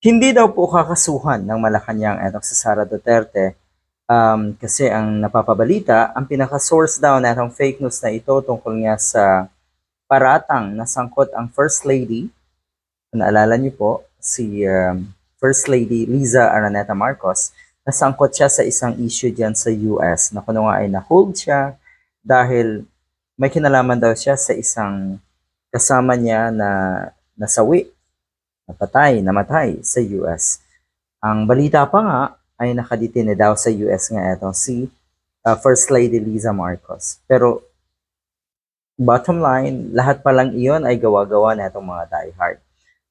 Hindi daw po kakasuhan ng Malacanang etong si Sara Duterte um, kasi ang napapabalita, ang pinaka-source daw na itong fake news na ito tungkol nga sa paratang na sangkot ang First Lady, naalala niyo po, si um, First Lady Liza Araneta Marcos, nasangkot siya sa isang issue dyan sa US na kuno nga ay na-hold siya dahil may kinalaman daw siya sa isang kasama niya na nasawi napatay, namatay sa US. Ang balita pa nga ay nakadetine daw sa US nga ito si uh, First Lady Liza Marcos. Pero bottom line, lahat pa lang iyon ay gawa-gawa na itong mga diehard.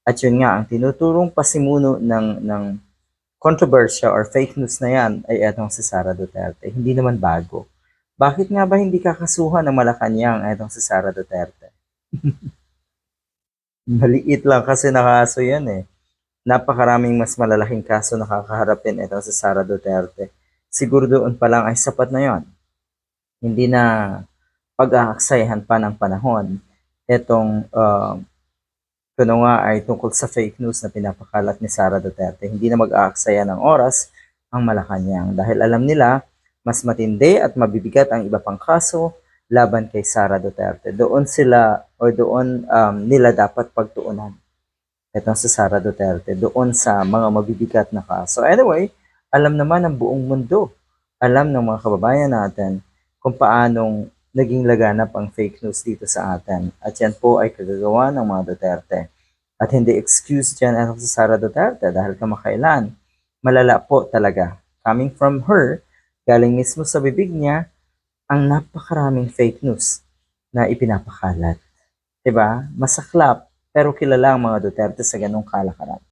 At yun nga, ang tinuturong pasimuno ng, ng controversy or fake news na yan ay etong si Sara Duterte. Hindi naman bago. Bakit nga ba hindi kakasuhan ng Malacanang etong si Sara Duterte? Maliit lang kasi na kaso yan eh. Napakaraming mas malalaking kaso na kakaharapin ito sa Sara Duterte. Siguro doon pa lang ay sapat na yon. Hindi na pag-aaksayahan pa ng panahon itong uh, kuno nga ay tungkol sa fake news na pinapakalat ni Sara Duterte. Hindi na mag-aaksaya ng oras ang Malacanang dahil alam nila mas matindi at mabibigat ang iba pang kaso laban kay Sara Duterte. Doon sila or doon um, nila dapat pagtuunan. Itong si Sara Duterte doon sa mga mabibigat na kaso. Anyway, alam naman ng buong mundo, alam ng mga kababayan natin kung paanong naging laganap ang fake news dito sa atin. At yan po ay kagagawa ng mga Duterte. At hindi excuse dyan itong si Sara Duterte dahil kamakailan, malala po talaga. Coming from her, galing mismo sa bibig niya, ang napakaraming fake news na ipinapakalat. 'Di ba? Masaklap, pero kilala ang mga Duterte sa ganong kalakaran.